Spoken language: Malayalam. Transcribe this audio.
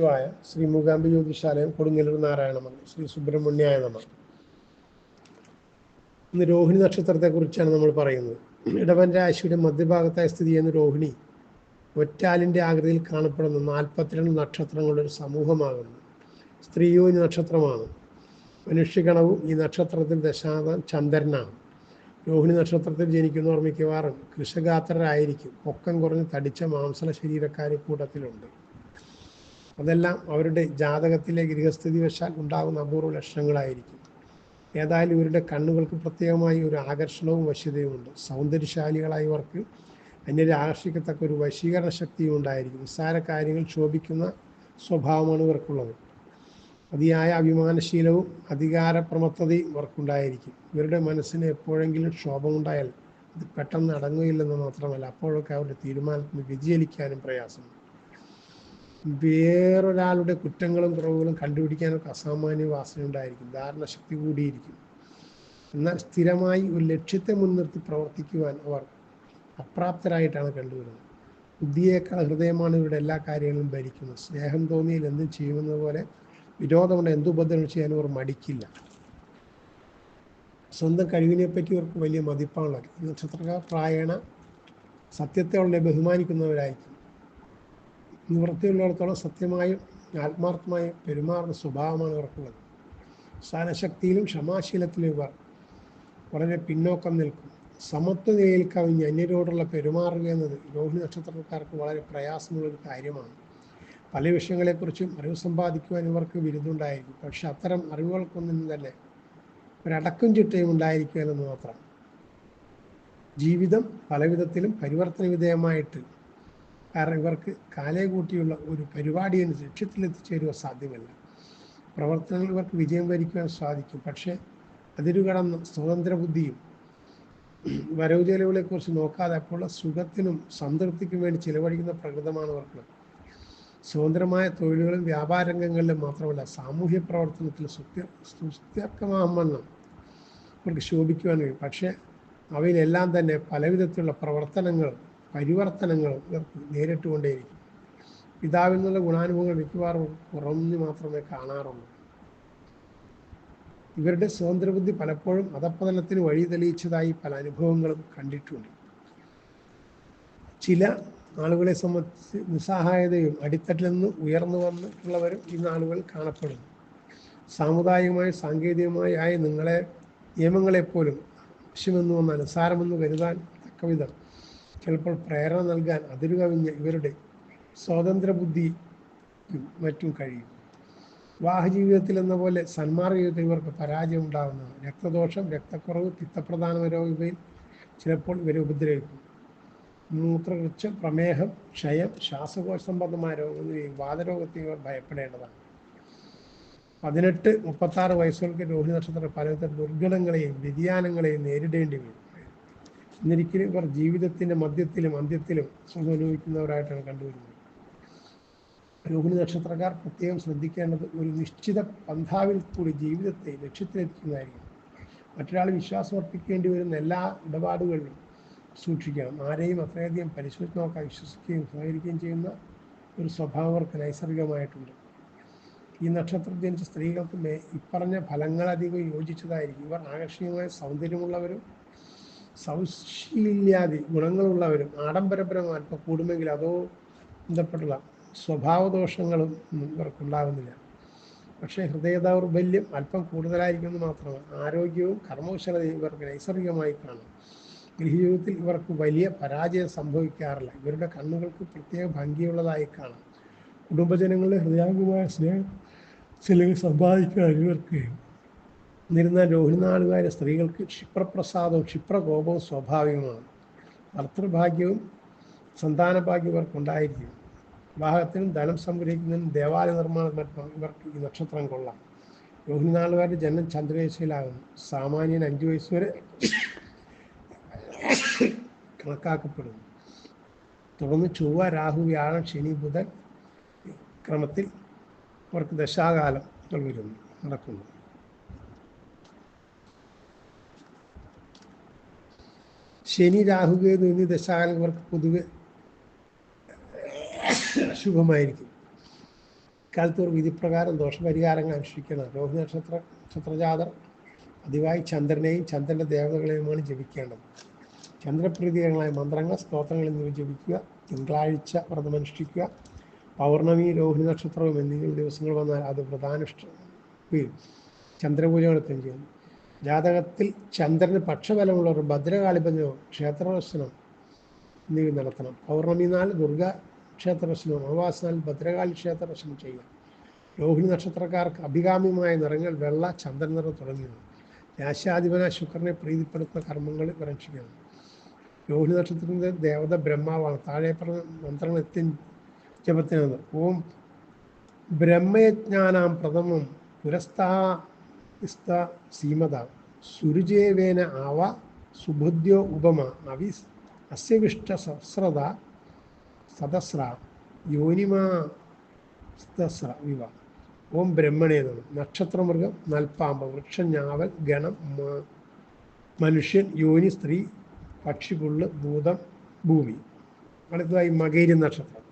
ായ ശ്രീ മൂകാംബി ജ്യോതിഷാലയം കൊടുങ്ങല്ലൂർ നാരായണമംഗലം ശ്രീ സുബ്രഹ്മണ്യായ നമ. ഇന്ന് രോഹിണി നക്ഷത്രത്തെക്കുറിച്ചാണ് നമ്മൾ പറയുന്നത്. ഇടവൻ രാശിയുടെ മധ്യഭാഗത്തായി സ്ഥിതി ചെയ്യുന്ന രോഹിണി ഒറ്റാലിന്റെ ആകൃതിയിൽ കാണപ്പെടുന്ന നാൽപ്പത്തിരണ്ട് നക്ഷത്രങ്ങളുടെ ഒരു സമൂഹമാകുന്നു. സ്ത്രീയോനി നക്ഷത്രമാണ്. മനുഷ്യഗണവും ഈ നക്ഷത്രത്തിൽ ദശാന്ത ചന്ദ്രനാണ്. രോഹിണി നക്ഷത്രത്തിൽ ജനിക്കുന്നവർ മിക്കവാറും കൃഷഗാത്രരായിരിക്കും. പൊക്കം കുറഞ്ഞ് തടിച്ച മാംസള ശരീരക്കാരി കൂട്ടത്തിലുണ്ട്. അതെല്ലാം അവരുടെ ജാതകത്തിലെ ഗൃഹസ്ഥിതി വശാൽ ഉണ്ടാകുന്ന അപൂർവ ലക്ഷണങ്ങളായിരിക്കും. ഏതായാലും ഇവരുടെ കണ്ണുകൾക്ക് പ്രത്യേകമായി ഒരു ആകർഷണവും വശ്യതയും ഉണ്ട്. വശ്യതയുമുണ്ട് സൗന്ദര്യശാലികളായവർക്ക് അന്യരെ ആകർഷിക്കത്തക്ക ഒരു വശീകരണ ശക്തിയും ഉണ്ടായിരിക്കും. നിസ്സാര കാര്യങ്ങൾ ശോഭിക്കുന്ന സ്വഭാവമാണ് ഇവർക്കുള്ളത്. അതിയായ അഭിമാനശീലവും അധികാരപ്രമത്തതയും ഇവർക്കുണ്ടായിരിക്കും. ഇവരുടെ മനസ്സിന് എപ്പോഴെങ്കിലും ക്ഷോഭമുണ്ടായാൽ അത് പെട്ടെന്ന് അടങ്ങുകയില്ലെന്ന് മാത്രമല്ല അപ്പോഴൊക്കെ അവരുടെ തീരുമാനത്തിന് വ്യതിചലിക്കാനും പ്രയാസമുണ്ട്. വേറൊരാളുടെ കുറ്റങ്ങളും കുറവുകളും കണ്ടുപിടിക്കാനൊക്കെ അസാമാന്യ വാസന ഉണ്ടായിരിക്കും ധാരണശക്തി കൂടിയിരിക്കും. എന്നാൽ സ്ഥിരമായി ഒരു ലക്ഷ്യത്തെ മുൻനിർത്തി പ്രവർത്തിക്കുവാൻ അവർ അപ്രാപ്തരായിട്ടാണ് കണ്ടുവരുന്നത്. ബുദ്ധിയേക്കാൾ ഹൃദയമാണ് ഇവരുടെ എല്ലാ കാര്യങ്ങളും ഭരിക്കുന്നത്. സ്നേഹം തോന്നിയാൽ എന്തും ചെയ്യുമെന്നത് പോലെ വിരോധമുണ്ട് എന്ത് ഉപദ്രവം ചെയ്യാൻ അവർ മടിക്കില്ല. സ്വന്തം കഴിവിനെ പറ്റി ഇവർക്ക് വലിയ മതിപ്പാണുള്ളത്. നക്ഷത്രക്കാർ പ്രായണ സത്യത്തെ വളരെ ബഹുമാനിക്കുന്നവരായിരിക്കും. നിവൃത്തിയുള്ളിടത്തോളം സത്യമായും ആത്മാർത്ഥമായും പെരുമാറുന്ന സ്വഭാവമാണ് ഇവർക്കുള്ളത് സഹനശക്തിയിലും ക്ഷമാശീലത്തിലും ഇവർ വളരെ പിന്നോക്കം നിൽക്കും. സമത്വ നിലയിൽ കവിഞ്ഞ് അന്യരോടുള്ള പെരുമാറുക എന്നത് രോഹിണി നക്ഷത്രക്കാർക്ക് വളരെ പ്രയാസമുള്ള ഒരു കാര്യമാണ്. പല വിഷയങ്ങളെക്കുറിച്ചും അറിവ് സമ്പാദിക്കുവാൻ ഇവർക്ക് വിരുദ്ധുണ്ടായിരിക്കും പക്ഷെ അത്തരം അറിവുകൾക്കൊന്നും തന്നെ ഒരടക്കം ചിട്ടയും ഉണ്ടായിരിക്കുക എന്ന് മാത്രം. ജീവിതം പലവിധത്തിലും പരിവർത്തന വിധേയമായിട്ട് കാരണം ഇവർക്ക് കാലേ കൂട്ടിയുള്ള ഒരു പരിപാടിയും ലക്ഷ്യത്തിലെത്തിച്ചേരുക സാധ്യമല്ല. പ്രവർത്തനങ്ങൾ ഇവർക്ക് വിജയം വരിക്കുവാൻ സാധിക്കും. പക്ഷേ അതിരു കടന്ന് സ്വതന്ത്ര ബുദ്ധിയും വരവ് ചെലവുകളെക്കുറിച്ച് നോക്കാതെ അപ്പോൾ സുഖത്തിനും സംതൃപ്തിക്കും വേണ്ടി ചിലവഴിക്കുന്ന പ്രകൃതമാണ് ഇവർക്ക്. സ്വതന്ത്രമായ തൊഴിലുകളും വ്യാപാര രംഗങ്ങളിലും മാത്രമല്ല സാമൂഹ്യ പ്രവർത്തനത്തിൽ സുത്യ സുസ്ഥിരമാമെന്നും ഇവർക്ക് ശോഭിക്കുവാൻ കഴിയും. പക്ഷേ അവയിലെല്ലാം തന്നെ പലവിധത്തിലുള്ള പ്രവർത്തനങ്ങൾ പരിവർത്തനങ്ങൾ നേരിട്ടുകൊണ്ടേയിരിക്കും പിതാവിൽ നിന്നുള്ള ഗുണാനുഭവങ്ങൾ മിക്കവാറും കുറഞ്ഞു മാത്രമേ കാണാറുള്ളൂ. ഇവരുടെ സ്വതന്ത്രബുദ്ധി പലപ്പോഴും അധപ്പതനത്തിന് വഴി തെളിയിച്ചതായി പല അനുഭവങ്ങളും കണ്ടിട്ടുണ്ട്. ചില ആളുകളെ സംബന്ധിച്ച് നിസ്സഹായതയും അടിത്തട്ടിൽ നിന്ന് ഉയർന്നു വന്നിട്ടുള്ളവരും ഈ നാളുകൾ കാണപ്പെടുന്നു. സാമുദായികമായി സാങ്കേതികമായി ആയ നിങ്ങളെ നിയമങ്ങളെപ്പോലും ആവശ്യമെന്ന് വന്നാൽ അനുസാരമെന്ന് കരുതാൻ തക്കവിധം ചിലപ്പോൾ പ്രേരണ നൽകാൻ അതിരുകവിഞ്ഞ ഇവരുടെ സ്വാതന്ത്ര്യ ബുദ്ധി മറ്റും കഴിയും. വിവാഹജീവിതത്തിൽ എന്ന പോലെ സന്മാർഗ ജീവിതത്തിൽ ഇവർക്ക് പരാജയം ഉണ്ടാകുന്നതാണ് രക്തദോഷം രക്തക്കുറവ് പിത്തപ്രധാന രോഗികയിൽ ചിലപ്പോൾ ഇവരെ ഉപദ്രവിക്കും. മൂത്രകൃച്ച് പ്രമേഹം ക്ഷയം ശ്വാസകോശ സംബന്ധമായ രോഗങ്ങളെയും വാതരോഗത്തെ ഇവർ ഭയപ്പെടേണ്ടതാണ്. പതിനെട്ട് മുപ്പത്തി ആറ് വയസ്സുകൾക്ക് രോഹിണി നക്ഷത്ര പലവിധ ദുർഗണങ്ങളെയും വ്യതിയാനങ്ങളെയും നേരിടേണ്ടി വരും. എന്നിരിക്കലും ഇവർ ജീവിതത്തിന്റെ മധ്യത്തിലും അന്ത്യത്തിലും സുഖം അനുഭവിക്കുന്നവരായിട്ടാണ് കണ്ടുവരുന്നത്. രോഹിണി നക്ഷത്രക്കാർ പ്രത്യേകം ശ്രദ്ധിക്കേണ്ടത് ഒരു നിശ്ചിത പന്ഥാവിൽ കൂടി ജീവിതത്തെ ലക്ഷ്യത്തിലെത്തിക്കുന്നതായിരിക്കും. മറ്റൊരാൾ വിശ്വാസം അർപ്പിക്കേണ്ടി വരുന്ന എല്ലാ ഇടപാടുകളിലും സൂക്ഷിക്കണം. ആരെയും അത്രയധികം പരിശോധിച്ച് നോക്കാൻ വിശ്വസിക്കുകയും സഹകരിക്കുകയും ചെയ്യുന്ന ഒരു സ്വഭാവം അവർക്ക് നൈസർഗികമായിട്ടുണ്ട്. ഈ നക്ഷത്രം ജനിച്ച സ്ത്രീകൾക്ക് ഇപ്പറഞ്ഞ ഫലങ്ങളധികം യോജിച്ചതായിരിക്കും. ഇവർ ആകർഷണീയമായ സൗന്ദര്യമുള്ളവരും സൗശീല്യാദി ഗുണങ്ങളുള്ളവരും ആഡംബരപരം അല്പം കൂടുമെങ്കിൽ അതോ ബന്ധപ്പെട്ടുള്ള സ്വഭാവദോഷങ്ങളും ഇവർക്കുണ്ടാകുന്നില്ല പക്ഷേ ഹൃദയ ദൗർബല്യം അല്പം കൂടുതലായിരിക്കുമെന്ന് മാത്രമാണ്. ആരോഗ്യവും കർമ്മകുശലതയും ഇവർക്ക് നൈസർഗികമായി കാണും. ഗൃഹജീവിതത്തിൽ ഇവർക്ക് വലിയ പരാജയം സംഭവിക്കാറില്ല. ഇവരുടെ കണ്ണുകൾക്ക് പ്രത്യേക ഭംഗിയുള്ളതായി കാണാം. കുടുംബജനങ്ങളുടെ ഹൃദയാംഗമായ സ്നേഹം ചിലവ് സമ്പാദിക്കാൻ ഇവർക്ക് എന്നിരുന്നാൽ രോഹിണിനാളുകാരെ സ്ത്രീകൾക്ക് ക്ഷിപ്രപ്രസാദവും ക്ഷിപ്രകോപവും സ്വാഭാവികമാണ്. ഭർത്തൃഭാഗ്യവും സന്താനഭാഗ്യം ഇവർക്കുണ്ടായിരിക്കും വിവാഹത്തിനും ധനം സംഗ്രഹിക്കുന്നതിനും ദേവാലയ നിർമ്മാണം ഇവർക്ക് ഈ നക്ഷത്രം കൊള്ളാം. രോഹിണിനാളുകാരുടെ ജനനം ചന്ദ്രദേശയിലാകുന്നു സാമാന്യൻ അഞ്ചു വയസ്സ് വരെ കണക്കാക്കപ്പെടുന്നു. തുടർന്ന് ചൊവ്വ രാഹു വ്യാഴം ശനി ബുധൻ ക്രമത്തിൽ അവർക്ക് ദശാകാലം വരുന്നു നടക്കുന്നു. ശനി രാഹുകേതു എന്നീ ദശാകാലങ്ങൾക്ക് പൊതുവെ ശുഭമായിരിക്കും. ഇക്കാലത്ത് വിധിപ്രകാരം ദോഷപരിഹാരങ്ങൾ അനുഷ്ഠിക്കണം. രോഹിണി നക്ഷത്ര നക്ഷത്രജാതർ പതിവായി ചന്ദ്രനെയും ചന്ദ്രന്റെ ദേവതകളെയുമാണ് ജപിക്കേണ്ടത്. ചന്ദ്രപ്രീതികരങ്ങളായ മന്ത്രങ്ങൾ സ്തോത്രങ്ങൾ എന്നിവ ജപിക്കുക തിങ്കളാഴ്ച വ്രതമനുഷ്ഠിക്കുക പൗർണമി രോഹിണി നക്ഷത്രവും എന്നിവ ദിവസങ്ങൾ വന്നാൽ അത് വ്രതാനുഷ്ഠ ചന്ദ്രപൂജ നടത്തുകയും ചെയ്യുന്നു ജാതകത്തിൽ ചന്ദ്രന് പക്ഷബലമുള്ളവർ ഭദ്രകാളിപതിനോ ക്ഷേത്രദർശനം എന്നിവ നടത്തണം. പൗർണമി നാൾ ദുർഗ ക്ഷേത്രദർശനവും അമാവാസി നാൾ ഭദ്രകാളി ക്ഷേത്രദർശനം ചെയ്യാം രോഹിണി നക്ഷത്രക്കാർക്ക് അഭികാമ്യമായ നിറങ്ങൾ വെള്ള ചന്ദ്രൻ നിറം തുടങ്ങിയവ. രാശാധിപന ശുക്രനെ പ്രീതിപ്പെടുത്തുന്ന കർമ്മങ്ങൾ പ്രേക്ഷിക്കണം രോഹിണി നക്ഷത്രത്തിന്റെ ദേവത ബ്രഹ്മാവാണ്. താഴെ പറഞ്ഞ മന്ത്രങ്ങൾ എത്തി ജപത്തിനാണ്. ഓം ബ്രഹ്മയജ്ഞാനാം പ്രഥമം പുരസ്താസ്ത സീമത. സുരുജേവേന ആവ സുബുദ്ധ്യോ ഉപമ. അവി അസ്യവിഷ്ട സഹസ്രത സദസ്ര. യോനിമാ സ്തസ്ര വിവ. ഓം ബ്രഹ്മണേ നമ. നക്ഷത്രമൃഗം നൽപ്പാമ്പ്. വൃക്ഷം ഞാവൽ ഗണം മനുഷ്യൻ യോനി സ്ത്രീ പക്ഷിപുള്ള് ഭൂതം ഭൂമി. അടുത്തതായി മകേരി നക്ഷത്രം.